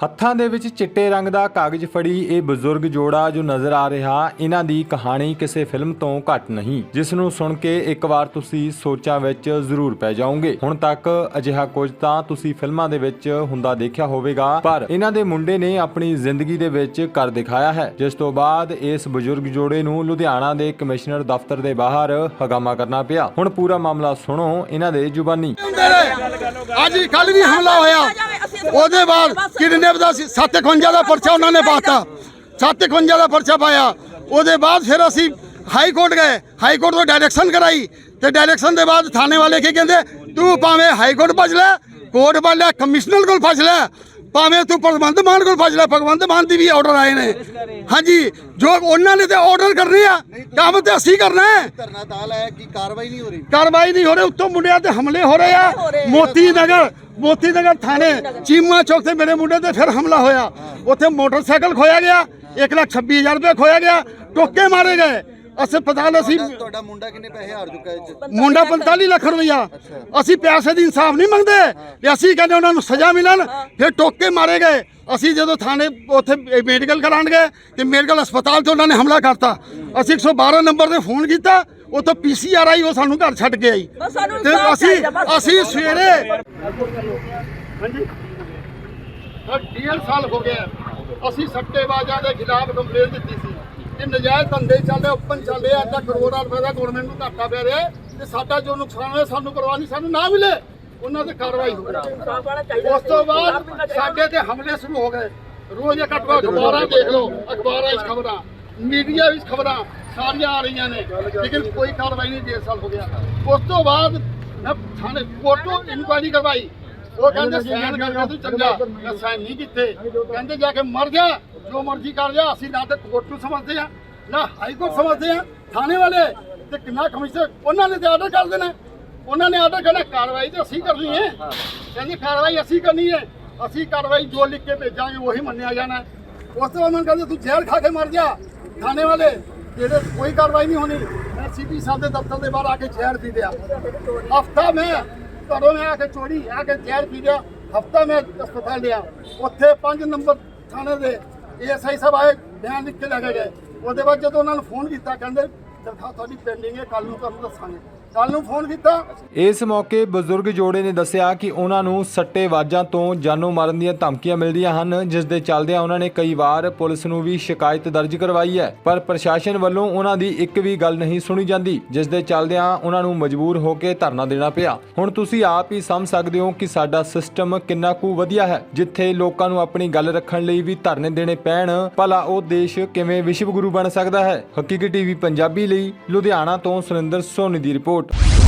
ਹੱਥਾਂ ਦੇ ਵਿੱਚ ਚਿੱਟੇ ਰੰਗ ਦਾ ਕਾਗਜ਼ ਫੜੀ ਇਹ ਬਜ਼ੁਰਗ ਜੋੜਾ ਜੋ ਨਜ਼ਰ ਆ ਰਿਹਾ, ਇਹਨਾਂ ਦੀ ਕਹਾਣੀ ਕਿਸੇ ਫਿਲਮ ਤੋਂ ਘੱਟ ਨਹੀਂ। ਜਿਸ ਨੂੰ ਸੁਣ ਕੇ ਇੱਕ ਵਾਰ ਤੁਸੀਂ ਸੋਚਾਂ ਵਿੱਚ ਜ਼ਰੂਰ ਪੈ ਜਾਓਗੇ। ਹੁਣ ਤੱਕ ਅਜਿਹਾ ਕੁਝ ਤਾਂ ਤੁਸੀਂ ਫਿਲਮਾਂ ਦੇ ਵਿੱਚ ਹੁੰਦਾ ਦੇਖਿਆ ਹੋਵੇਗਾ, ਪਰ ਇਹਨਾਂ ਦੇ ਮੁੰਡੇ ਨੇ ਆਪਣੀ ਜ਼ਿੰਦਗੀ ਦੇ ਵਿੱਚ ਕਰ ਦਿਖਾਇਆ ਹੈ। ਜਿਸ ਤੋਂ ਬਾਅਦ ਇਸ ਬਜ਼ੁਰਗ ਜੋੜੇ ਨੂੰ ਲੁਧਿਆਣਾ ਦੇ ਕਮਿਸ਼ਨਰ ਦਫ਼ਤਰ ਦੇ ਬਾਹਰ ਹਗਾਮਾ ਕਰਨਾ ਪਿਆ। ਹੁਣ ਪੂਰਾ ਮਾਮਲਾ ਸੁਣੋ, ਇਹਨਾਂ ਦੇ ਜ਼ੁਬਾਨੀ। ਅੱਜ ਕੱਲ ਵੀ ਹਮਲਾ ਹੋਇਆ। ਉਹਦੇ ਬਾਅਦ ਕਿਡਨੈਪ ਦਾ 751 ਦਾ ਪਰਚਾ ਉਹਨਾਂ ਨੇ ਪਾਤਾ। 751 ਦਾ ਪਰਚਾ ਪਾਇਆ। ਉਹਦੇ ਬਾਅਦ ਫਿਰ ਅਸੀਂ ਹਾਈ ਕੋਰਟ ਗਏ। ਹਾਈ ਕੋਰਟ ਤੋਂ ਡਾਇਰੈਕਸ਼ਨ ਕਰਾਈ। ਤੇ ਡਾਇਰੈਕਸ਼ਨ ਦੇ ਬਾਅਦ ਥਾਣੇ ਵਾਲੇ ਕੀ ਕਹਿੰਦੇ, ਤੂੰ ਭਾਵੇਂ ਹਾਈ ਕੋਰਟ ਭੱਜ ਲੈ, ਕੋਰਟ ਭੱਜ ਲੈ, ਕਮਿਸ਼ਨਰ ਕੋਲ ਫਸ ਲੈ। ਭਾਵੇਂ ਤੂੰ ਭਗਵੰਤ ਮਾਨ ਕੋਲ ਭੱਜ ਲੈ ਭਗਵੰਤ ਮਾਨ ਦੀ ਵੀ ਆਰਡਰ ਆਏ ਨੇ। ਹਾਂਜੀ ਜੋ ਉਹਨਾਂ ਨੇ ਤੇ ਆਰਡਰ ਕਰਨੇ ਆ ਕੰਮ ਤੇ ਅਸੀਂ ਕਰਨਾ ਹੈ। ਧਰਨਾ ਤਾਂ ਲਾਇਆ ਕਿ ਕਾਰਵਾਈ ਨਹੀਂ ਹੋ ਰਹੀ। ਕਾਰਵਾਈ ਨਹੀਂ ਹੋ ਰਹੀ ਉੱਤੋਂ ਮੁੰਡਿਆਂ ਤੇ ਹਮਲੇ ਹੋ ਰਹੇ ਆ। ਮੋਤੀ ਨਗਰ ਮੋਤੀ ਨਗਰ ਥਾਣੇ ਚੀਮਾ ਚੌਕ ਤੇ ਮੇਰੇ ਮੁੰਡੇ ਤੇ ਫਿਰ ਹਮਲਾ ਹੋਇਆ। ਉੱਥੇ ਮੋਟਰਸਾਈਕਲ ਖੋਇਆ ਗਿਆ 126000 ਰੁਪਏ ਖੋਇਆ ਗਿਆ ਟੋਕੇ ਮਾਰੇ ਗਏ। ਹਸਪਤਾਲ ਅਸੀਂ ਤੁਹਾਡਾ ਮੁੰਡਾ ਕਿੰਨੇ ਪੈਸੇ ਹਾਰ ਚੁੱਕਾ ਹੈ ਇਹ 'ਚ? ਮੁੰਡਾ 45 ਲੱਖ ਰੁਪਈਆ। ਅਸੀਂ ਪੈਸੇ ਦੀ ਇਨਸਾਫ ਨਹੀਂ ਮੰਗਦੇ। ਤੇ ਅਸੀਂ ਕਹਿੰਦੇ ਉਹਨਾਂ ਨੂੰ ਸਜ਼ਾ ਮਿਲਣ ਫਿਰ ਟੋਕੇ ਮਾਰੇ ਗਏ। ਅਸੀਂ ਜਦੋਂ ਥਾਣੇ ਉੱਥੇ ਮੈਡੀਕਲ ਕਰਾਉਣ ਗਏ ਤੇ ਮੈਡੀਕਲ ਹਸਪਤਾਲ 'ਚ ਉਹਨਾਂ ਨੇ ਹਮਲਾ ਕਰਤਾ। ਅਸੀਂ 112 ਨੰਬਰ ਤੇ ਫੋਨ ਕੀਤਾ ਉੱਥੋਂ ਪੀਸੀਆਰ ਆਈ ਉਹ ਸਾਨੂੰ ਘਰ ਛੱਡ ਕੇ ਆਈ। ਬਸ ਸਾਨੂੰ ਤੇ ਇਨਸਾਫ਼ ਅਸੀਂ ਚਾਹੀਦਾ, ਬਸ। ਅਸੀਂ ਸਵੇਰੇ ਹਾਂਜੀ। ਡੇਢ ਸਾਲ ਹੋ ਗਿਆ। ਅਸੀਂ ਸੱਟੇਬਾਜ਼ਾਂ ਦੇ ਖਿਲਾਫ ਕੰਪਲੇਂਟ ਦਿੱਤੀ ਸੀ। ਕਿ ਨਜਾਇਜ਼ ਧੰਦੇ ਚੱਲਦੇ ਓਪਨ ਚੱਲਦੇ ਆ ਤਾਂ ਕਰੋੜਾਂ ਰੁਪਏ ਦਾ ਗਵਰਨਮੈਂਟ ਨੂੰ ਘਾਟਾ ਪੈ ਰਿਹਾ ਤੇ ਸਾਡਾ ਜੋ ਨੁਕਸਾਨ ਹੋਇਆ, ਸਾਨੂੰ ਕਰਵਾਨੀ ਸਾਨੂੰ ਨਾ ਮਿਲੇ, ਉਹਨਾਂ ਤੇ ਕਾਰਵਾਈ ਹੋਵੇ ਉਸ ਤੋਂ ਬਾਅਦ ਸਾਡੇ ਤੇ ਹਮਲੇ ਸ਼ੁਰੂ ਹੋ ਗਏ। ਰੋਜ਼ ਇੱਕ ਅਖਬਾਰਾਂ ਦੇਖ ਲਓ, ਅਖਬਾਰਾਂ ਵਿੱਚ ਖਬਰਾਂ, ਮੀਡੀਆ ਵਿੱਚ ਖਬਰਾਂ, ਸਾਰੀਆਂ ਆ ਰਹੀਆਂ ਨੇ, ਲੇਕਿਨ ਕੋਈ ਕਾਰਵਾਈ ਨਹੀਂ, ਡੇਢ ਸਾਲ ਹੋ ਗਿਆ। ਉਸ ਤੋਂ ਬਾਅਦ ਮੈਂ ਥਾਣੇ ਫੋਟੋ ਇਨਕੁਆਇਰੀ ਕਰਵਾਈ। ਉਹ ਕਹਿੰਦੇ ਸਾਈਨ ਕਰਕੇ ਤੂੰ ਚੰਗਾ, ਮੈਂ ਸਾਈਨ ਨਹੀਂ ਕੀਤੇ। ਕਹਿੰਦੇ, ਜਾ ਕੇ ਮਰ ਜਾ। ਜੋ ਮਰਜ਼ੀ ਕਰ ਜਾ, ਅਸੀਂ ਨਾ ਤੇ ਕੋਰਟ ਨੂੰ ਸਮਝਦੇ ਆ ਨਾ ਹਾਈ ਕੋਰਟ ਸਮਝਦੇ ਆ ਥਾਣੇ ਵਾਲੇ ਤੇ ਕਿੰਨਾ ਕਮਿਸ਼ਨਰ, ਉਹਨਾਂ ਨੇ ਤੇ ਆਰਡਰ ਕਰ ਦੇਣਾ। ਉਹਨਾਂ ਨੇ ਆਰਡਰ ਕਰਨਾ, ਕਾਰਵਾਈ ਤੇ ਅਸੀਂ ਕਰਨੀ ਹੈ। ਕਹਿੰਦੇ ਕਾਰਵਾਈ ਅਸੀਂ ਕਰਨੀ ਹੈ, ਅਸੀਂ ਕਾਰਵਾਈ ਜੋ ਲਿਖ ਕੇ ਭੇਜਾਂਗੇ ਉਹੀ ਮੰਨਿਆ ਜਾਣਾ। ਉਸ ਤੋਂ ਬਾਅਦ ਮੈਂ ਕਹਿੰਦੇ, ਤੂੰ ਜ਼ਹਿਰ ਖਾ ਕੇ ਮਰ ਜਾ, ਥਾਣੇ ਵਾਲੇ ਜਿਹੜੇ ਕੋਈ ਕਾਰਵਾਈ ਨਹੀਂ ਹੋਣੀ। ਮੈਂ ਸੀਪੀ ਸਾਹਿਬ ਦੇ ਦਫ਼ਤਰ ਦੇ ਬਾਹਰ ਆ ਕੇ ਜ਼ਹਿਰ ਪੀ ਲਿਆ। ਹਫਤਾ ਮੈਂ, ਘਰੋਂ ਆ ਕੇ ਚੋਰੀ, ਆ ਕੇ ਜ਼ਹਿਰ ਪੀ ਲਿਆ। ਹਫਤਾ ਮੈਂ ਹਸਪਤਾਲ ਲਿਆ। ਉੱਥੇ 5 ਨੰਬਰ ਥਾਣੇ ਦੇ ਏਐਸਆਈ ਸਾਹਿਬ ਆਏ, ਬਿਆਨ ਲਿਖ ਕੇ ਲੈ ਕੇ ਗਏ। ਉਹਦੇ ਬਾਅਦ ਜਦੋਂ ਉਹਨਾਂ ਨੂੰ ਫੋਨ ਕੀਤਾ, ਕਹਿੰਦੇ, ਤਨਖਾਹ ਤੁਹਾਡੀ ਪੈਂਡਿੰਗ ਹੈ ਕੱਲ ਨੂੰ ਤੁਹਾਨੂੰ ਦੱਸਾਂਗੇ। ਕੱਲ ਨੂੰ ਫੋਨ ਕੀਤਾ। ਇਸ ਮੌਕੇ ਬਜ਼ੁਰਗ ਜੋੜੇ ਨੇ ਦੱਸਿਆ ਕਿ ਉਹਨਾਂ ਨੂੰ ਸੱਟੇ ਵਾਜਾਂ ਤੋਂ ਜਾਨੋਂ ਮਾਰਨ ਦੀਆਂ ਧਮਕੀਆਂ ਮਿਲਦੀਆਂ ਹਨ, ਜਿਸ ਦੇ ਚੱਲਦਿਆਂ ਉਹਨਾਂ ਨੇ ਕਈ ਵਾਰ ਪੁਲਿਸ ਨੂੰ ਵੀ ਸ਼ਿਕਾਇਤ ਦਰਜ ਕਰਵਾਈ ਹੈ। ਪਰ ਪ੍ਰਸ਼ਾਸਨ ਵੱਲੋਂ ਉਹਨਾਂ ਦੀ ਇੱਕ ਵੀ ਗੱਲ ਨਹੀਂ ਸੁਣੀ ਜਾਂਦੀ, ਜਿਸ ਦੇ ਚੱਲਦਿਆਂ ਉਹਨਾਂ ਨੂੰ ਮਜਬੂਰ ਹੋ ਕੇ ਧਰਨਾ ਦੇਣਾ ਪਿਆ। ਹੁਣ ਤੁਸੀਂ ਆਪ ਹੀ ਸਮਝ ਸਕਦੇ ਹੋ ਕਿ ਸਾਡਾ ਸਿਸਟਮ ਕਿੰਨਾ ਕੁ ਵਧੀਆ ਹੈ, ਜਿੱਥੇ ਲੋਕਾਂ ਨੂੰ ਆਪਣੀ ਗੱਲ ਰੱਖਣ ਲਈ ਵੀ ਧਰਨੇ ਦੇਣੇ ਪੈਣ। ਭਲਾ ਉਹ ਦੇਸ਼ ਕਿਵੇਂ ਵਿਸ਼ਵ ਗੁਰੂ ਬਣ ਸਕਦਾ ਹੈ? ਹਕੀਕੀ ਟੀਵੀ ਪੰਜਾਬੀ ਲਈ, ਲੁਧਿਆਣਾ ਤੋਂ ਸੁਰਿੰਦਰ ਸੋਨੀ ਦੀ ਰਿਪੋਰਟ। report.